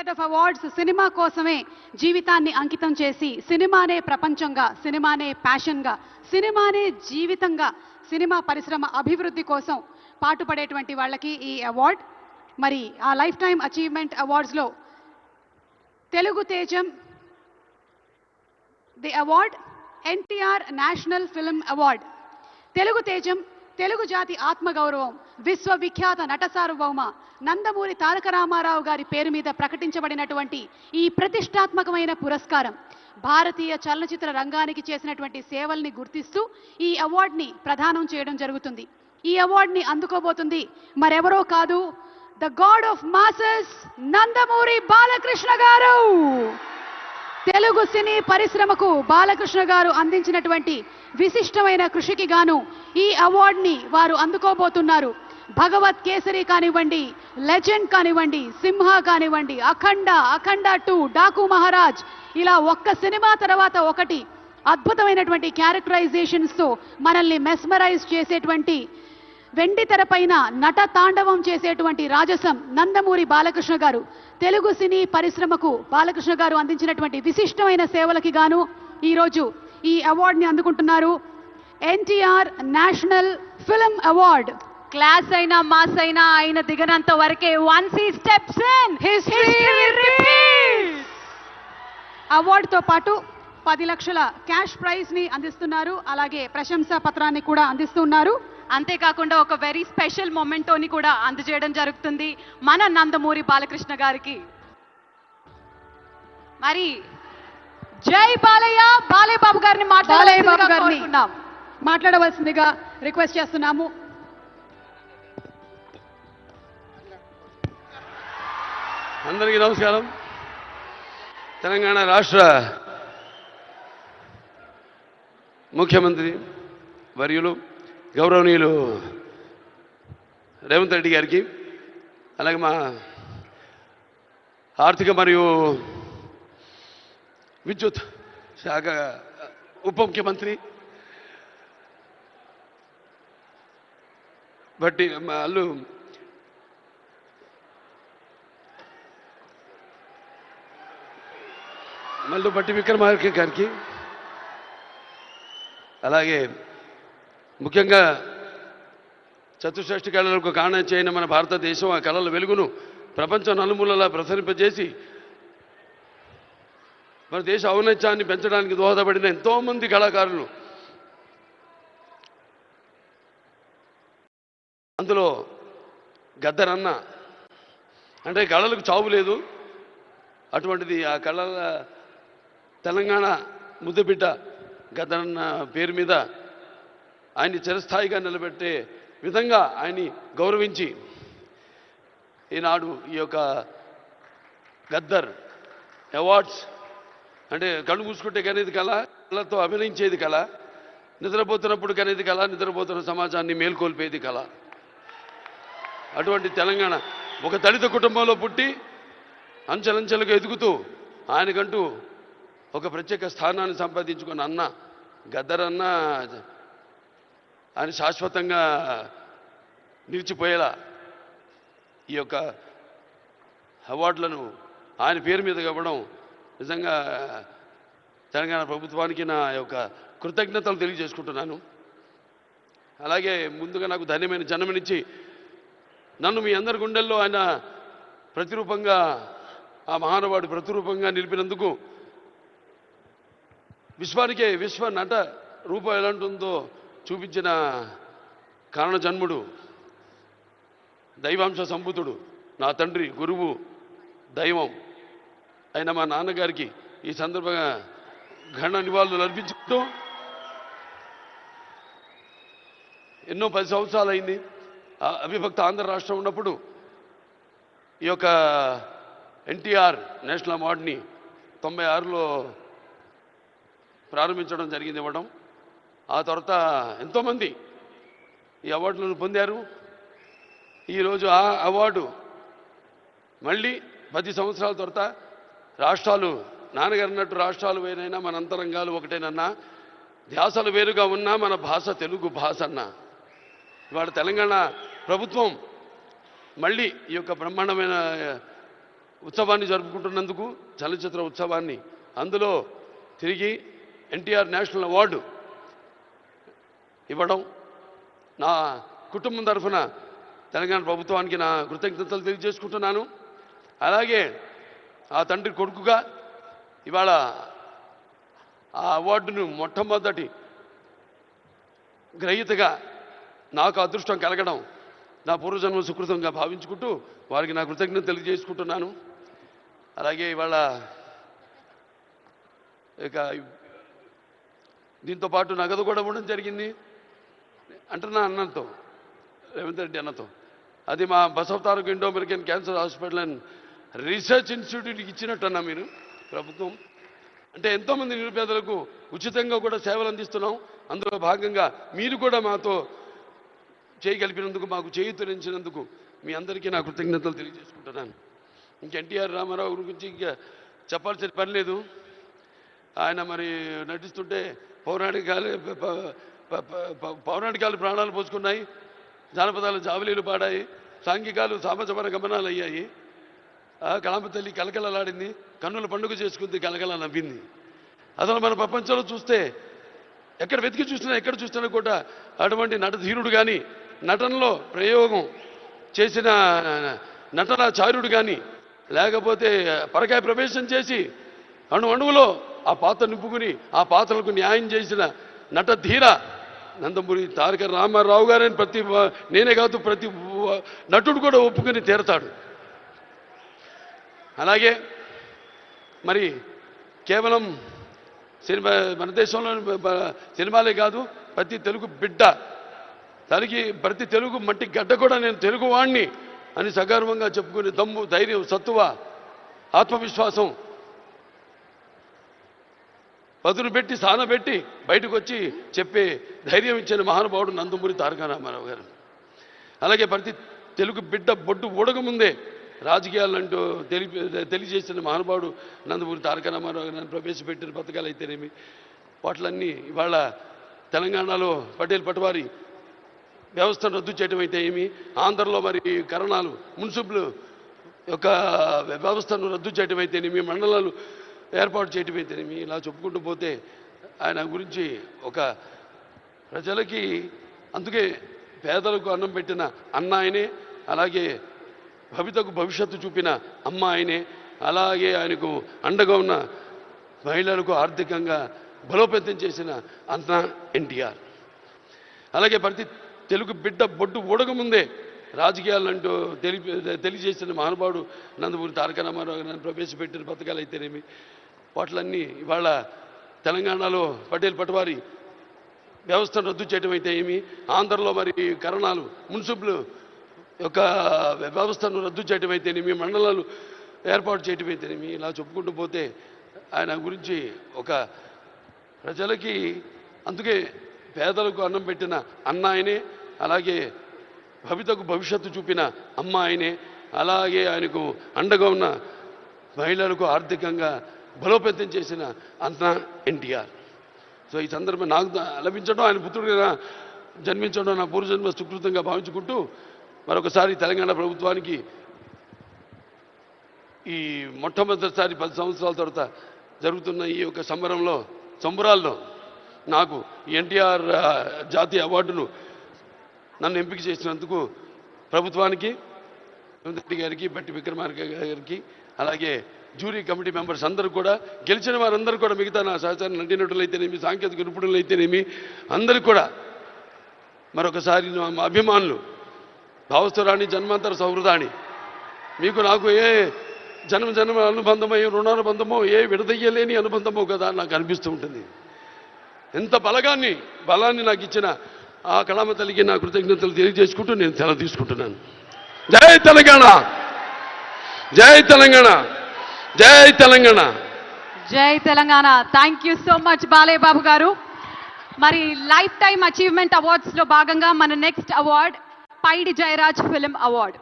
Set of awards cinema కోసమే జీవితాన్ని అంకితం చేసి సినిమానే ప్రపంచంగా సినిమానే ప్యాషన్గా సినిమానే జీవితంగా సినిమా పరిశ్రమ అభివృద్ధి కోసం పాటుపడేటువంటి వాళ్ళకి ఈ అవార్డ్. మరి ఆ లైఫ్ టైం అచీవ్మెంట్ అవార్డ్స్లో తెలుగు తేజం the award NTR national film award. Telugu తేజం తెలుగు జాతి ఆత్మగౌరవం విశ్వవిఖ్యాత నట సార్వభౌమ నందమూరి తారక రామారావు గారి పేరు మీద ప్రకటించబడినటువంటి ఈ ప్రతిష్టాత్మకమైన పురస్కారం భారతీయ చలనచిత్ర రంగానికి చేసినటువంటి సేవల్ని గుర్తిస్తూ ఈ అవార్డుని ప్రదానం చేయడం జరుగుతుంది. ఈ అవార్డుని అందుకోబోతుంది మరెవరో కాదు the god of masses Nandamuri Balakrishna garu! Telugu సినీ పరిశ్రమకు బాలకృష్ణ గారు అందించినటువంటి విశిష్టమైన కృషికి గాను ఈ అవార్డుని వారు అందుకోబోతున్నారు. భగవత్ కేసరి కానివ్వండి లెజెండ్ కానివ్వండి సింహ కానివ్వండి అఖండ అఖండ టూ డాకు మహారాజ్ ఇలా ఒక్క సినిమా తర్వాత ఒకటి అద్భుతమైనటువంటి క్యారెక్టరైజేషన్స్తో మనల్ని మెస్మరైజ్ చేసేటువంటి వెండి తెరపైన నట తాండవం చేసేటువంటి రాజసం నందమూరి బాలకృష్ణ గారు. తెలుగు సినీ పరిశ్రమకు బాలకృష్ణ గారు అందించినటువంటి విశిష్టమైన సేవలకి గాను ఈరోజు ఈ అవార్డుని అందుకుంటున్నారు. NTR national film award. Class అయినా మాస్ అయినా ఆయన దిగనంత వరకే వన్స్ ఈ స్టెప్స్ ఇన్. అవార్డుతో పాటు పది లక్షల క్యాష్ ప్రైజ్ని అందిస్తున్నారు. అలాగే ప్రశంసా పత్రాన్ని కూడా అందిస్తున్నారు అంతేకాకుండా ఒక వెరీ స్పెషల్ మొమెంటోని కూడా అందజేయడం జరుగుతుంది మన నందమూరి బాలకృష్ణ గారికి. మరి జై బాలయ్య బాలయ్య బాబు గారిని బాలయ్య బాబు మాట్లాడాలి గారిని మాట్లాడవలసిందిగా రిక్వెస్ట్ చేస్తున్నాము. అందరికీ నమస్కారం. తెలంగాణ రాష్ట్ర ముఖ్యమంత్రి వర్యులు గౌరవనీయులు రేవంత్ రెడ్డి గారికి అలాగే మా ఆర్థిక మరియు విద్యుత్ శాఖ ఉప ముఖ్యమంత్రి బట్టి వాళ్ళు మళ్ళీ బట్టి విక్రమార్క గారికి అలాగే ముఖ్యంగా చతుషష్ఠి కళలకు కారణం చేయని మన భారతదేశం ఆ కళల వెలుగును ప్రపంచం నలుమూలలా ప్రసరింపజేసి మన దేశ ఔన్నత్యాన్ని పెంచడానికి దోహదపడిన ఎంతోమంది కళాకారులు. అందులో గద్దరన్న అంటే కళలకు చావు లేదు. అటువంటిది ఆ కళల తెలంగాణ ముద్దబిడ్డ గద్దరన్న పేరు మీద ఆయన్ని చిరస్థాయిగా నిలబెట్టే విధంగా ఆయన్ని గౌరవించి ఈనాడు ఈ యొక్క గద్దర్ అవార్డ్స్ అంటే కళ్ళు మూసుకుంటే కనేది కళ కళతో అభినయించేది కళ నిద్రపోతున్నప్పుడు కనేది కళ నిద్రపోతున్న సమాజాన్ని మేల్కొల్పేది కళ. అటువంటి తెలంగాణ ఒక దళిత కుటుంబంలో పుట్టి అంచెలంచెలుగా ఎదుగుతూ ఆయనకంటూ ఒక ప్రత్యేక స్థానాన్ని సంపాదించుకున్న అన్న గద్దరన్న ఆయన శాశ్వతంగా నిలిచిపోయేలా ఈ యొక్క అవార్డులను ఆయన పేరు మీద ఇవ్వడం నిజంగా తెలంగాణ ప్రభుత్వానికి నా యొక్క కృతజ్ఞతలు తెలియజేసుకుంటున్నాను. అలాగే ముందుగా నాకు ధన్యమైన జన్మనిచ్చి నన్ను మీ అందరి గుండెల్లో ఆయన ప్రతిరూపంగా ఆ మహానుభావుడు ప్రతిరూపంగా నిలిపినందుకు విశ్వానికే విశ్వ నట రూపం ఎలాంటిందో చూపించిన కారణ జన్ముడు దైవాంశ సంభూతుడు నా తండ్రి గురువు దైవం అయిన మా నాన్నగారికి ఈ సందర్భంగా ఘన నివాళులు అర్పించుకుంటూ ఎన్నో పది సంవత్సరాలు అయింది అవిభక్త ఆంధ్ర రాష్ట్రం ఉన్నప్పుడు ఈ యొక్క ఎన్టీఆర్ నేషనల్ అవార్డుని తొంభై ఆరులో ప్రారంభించడం జరిగింది ఇవ్వడం. ఆ తర్వాత ఎంతోమంది ఈ అవార్డులను పొందారు. ఈరోజు ఆ అవార్డు మళ్ళీ పది సంవత్సరాల తర్వాత రాష్ట్రాలు నాన్నగారు అన్నట్టు రాష్ట్రాలు వేరైనా మన అంతరంగాలు ఒకటేనన్నా ధ్యాసలు వేరుగా ఉన్నా మన భాష తెలుగు భాష అన్న. ఇవాళ తెలంగాణ ప్రభుత్వం మళ్ళీ ఈ యొక్క బ్రహ్మాండమైన ఉత్సవాన్ని జరుపుకుంటున్నందుకు చలనచిత్ర ఉత్సవాన్ని అందులో తిరిగి ఎన్టీఆర్ నేషనల్ అవార్డు ఇవ్వడం. నా కుటుంబం తరఫున తెలంగాణ ప్రభుత్వానికి నా కృతజ్ఞతలు తెలియజేసుకుంటున్నాను. అలాగే ఆ తండ్రి కొడుకుగా ఇవాళ ఆ అవార్డును మొట్టమొదటి గ్రహీతగా నాకు అదృష్టం కలగడం నా పూర్వజన్మ సుకృతంగా భావించుకుంటూ వారికి నా కృతజ్ఞత తెలియజేసుకుంటున్నాను. అలాగే ఇవాళ ఇక దీంతో పాటు నగదు కూడా ఉండడం జరిగింది. అంటున్నా అన్నతో రేవంత్ రెడ్డి అన్నతో. అది మా Basavataraka Indo American cancer hospital and research ఇన్స్టిట్యూట్కి ఇచ్చినట్టన్నా మీరు ప్రభుత్వం. అంటే ఎంతోమంది నిరుపేదలకు ఉచితంగా కూడా సేవలు అందిస్తున్నాం. అందులో భాగంగా మీరు కూడా మాతో చేయగలిపినందుకు మాకు చేయుతరించినందుకు మీ అందరికీ నా కృతజ్ఞతలు తెలియజేసుకుంటున్నాను. ఇంక ఎన్టీఆర్ రామారావు గురించి ఇంకా చెప్పాల్సిన పని లేదు. ఆయన మరి నటిస్తుంటే పౌరాణికాలు పౌరాణికాలు ప్రాణాలు పోసుకున్నాయి. జానపదాలు జావలీలు పాడాయి. సాంఘికాలు సామాజపర గమనాలు అయ్యాయి. ఆ తల్లి కలకలలాడింది. కన్నుల పండుగ చేసుకుంది కలకల నవ్వింది. అసలు మన ప్రపంచంలో చూస్తే ఎక్కడ వెతికి చూసినా ఎక్కడ చూసినా కూడా అటువంటి నటధీరుడు కానీ నటనలో ప్రయోగం చేసిన నటనాచార్యుడు కానీ లేకపోతే పరకాయ ప్రవేశం చేసి అణు అణువులో ఆ పాత్ర నింపుకుని ఆ పాత్రలకు న్యాయం చేసిన నటధీర నందమూరి తారక రామారావు గారని ప్రతి నేనే కాదు ప్రతి నటుడు కూడా ఒప్పుకొని తీరతాడు. అలాగే మరి కేవలం సినిమా మన దేశంలో సినిమాలే కాదు ప్రతి తెలుగు బిడ్డ తనకి ప్రతి తెలుగు మట్టి గడ్డ కూడా నేను తెలుగువాణ్ణి అని సగర్వంగా చెప్పుకునే దమ్ము ధైర్యం సత్తువ ఆత్మవిశ్వాసం పదును పెట్టి సానబెట్టి బయటకు వచ్చి చెప్పే ధైర్యం ఇచ్చిన మహానుభావుడు నందమూరి తారక రామారావు గారు. అలాగే ప్రతి తెలుగు బిడ్డ బొడ్డు ఊడకముందే రాజకీయాలంటూ తెలి తెలియజేసిన మహానుభావుడు నందమూరి తారక రామారావు గారు ప్రవేశపెట్టిన పథకాలు అయితేనేమి వాటిలన్నీ ఇవాళ తెలంగాణలో పటేల్ పటవారి వ్యవస్థను రద్దు చేయడం అయితే ఏమి ఆంధ్రలో మరి కరణాలు మున్సిపల్ యొక్క వ్యవస్థను రద్దు చేయడం అయితేనేమి మండలాలు ఏర్పాటు చేయడం ఇలా చెప్పుకుంటూ పోతే ఆయన గురించి ఒక ప్రజలకి అందుకే పేదలకు అన్నం పెట్టిన అన్న ఆయనే అలాగే భవితకు భవిష్యత్తు చూపిన అమ్మ ఆయనే అలాగే ఆయనకు అండగా ఉన్న మహిళలకు ఆర్థికంగా బలోపేతం చేసిన అన్న ఎన్టీఆర్. అలాగే ప్రతి తెలుగు బిడ్డ బొడ్డు ఊడకముందే రాజకీయాలంటూ తెలి తెలియజేసిన మహానుభావుడు నందమూరి తారక రామారావు గారిని ప్రవేశపెట్టిన పథకాలు అయితేనేమి వాటిలన్నీ ఇవాళ తెలంగాణలో పటేల్ పటవారి వ్యవస్థను రద్దు చేయడం అయితే ఏమి? ఆంధ్రలో మరి కరణాలు మున్సిపల్ యొక్క వ్యవస్థను రద్దు చేయడం అయితేనేమి మండలాలు ఏర్పాటు చేయడం అయితేనేమి ఇలా చెప్పుకుంటూ పోతే ఆయన గురించి ఒక ప్రజలకి అందుకే పేదలకు అన్నం పెట్టిన అన్న ఆయనే అలాగే భవితకు భవిష్యత్తు చూపిన అమ్మ ఆయనే అలాగే ఆయనకు అండగా ఉన్న మహిళలకు ఆర్థికంగా బలోపేతం చేసిన అన్న ఎన్టీఆర్. సో ఈ సందర్భం నాకు లభించడం ఆయన పుత్రుడిగా జన్మించడం నా పూర్వజన్మ సుకృతంగా భావించుకుంటూ మరొకసారి తెలంగాణ ప్రభుత్వానికి ఈ మొట్టమొదటిసారి పది సంవత్సరాల తర్వాత జరుగుతున్న ఈ యొక్క సంబరంలో సంబరాల్లో నాకు ఎన్టీఆర్ జాతీయ అవార్డును నన్ను ఎంపిక చేసినందుకు ప్రభుత్వానికి రెడ్డి గారికి బట్టి విక్రమార్క గారికి అలాగే జ్యూరీ కమిటీ మెంబర్స్ అందరూ కూడా గెలిచిన వారందరూ కూడా మిగతా నా సహచార నటీనటులు అయితేనేమి సాంకేతిక నిపుణులు అయితేనేమి అందరికీ కూడా మరొకసారి మా అభిమానులు భావస్థురాణి జన్మాంతర సౌహృదాణి మీకు నాకు ఏ జన్మ జన్మ అనుబంధమో ఏ రుణానుబంధమో ఏ విడదయ్యలేని అనుబంధమో కదా నాకు అనిపిస్తూ ఉంటుంది. ఎంత బలగాన్ని బలాన్ని నాకు ఇచ్చిన ఆ కళామ తల్లికి నా కృతజ్ఞతలు తెలియజేసుకుంటూ నేను తెల తీసుకుంటున్నాను. జై తెలంగాణ! జై తెలంగాణ! జై తెలంగాణ. జై Telangana. Thank you so much Balayya Babu garu. మరి లైఫ్ టైమ్ అచీవ్మెంట్ అవార్డ్స్లో భాగంగా మన next award Paidi Jairaj film award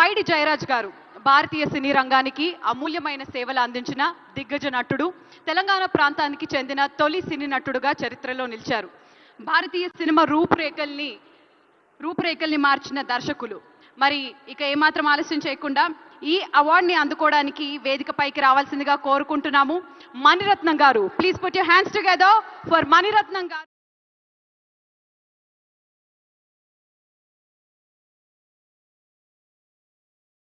Paidi Jairaj garu భారతీయ సినీ రంగానికి అమూల్యమైన సేవలు అందించిన దిగ్గజ నటుడు తెలంగాణ ప్రాంతానికి చెందిన తొలి సినీ నటుడుగా చరిత్రలో నిలిచారు. భారతీయ సినిమా రూపురేఖల్ని రూపురేఖల్ని మార్చిన దర్శకులు. మరి ఇక ఏమాత్రం ఆలస్యం చేయకుండా ఈ అవార్డుని అందుకోవడానికి వేదికపైకి రావాల్సిందిగా కోరుకుంటున్నాము. Mani Ratnam garu please put your hands together for Mani Ratnam garu.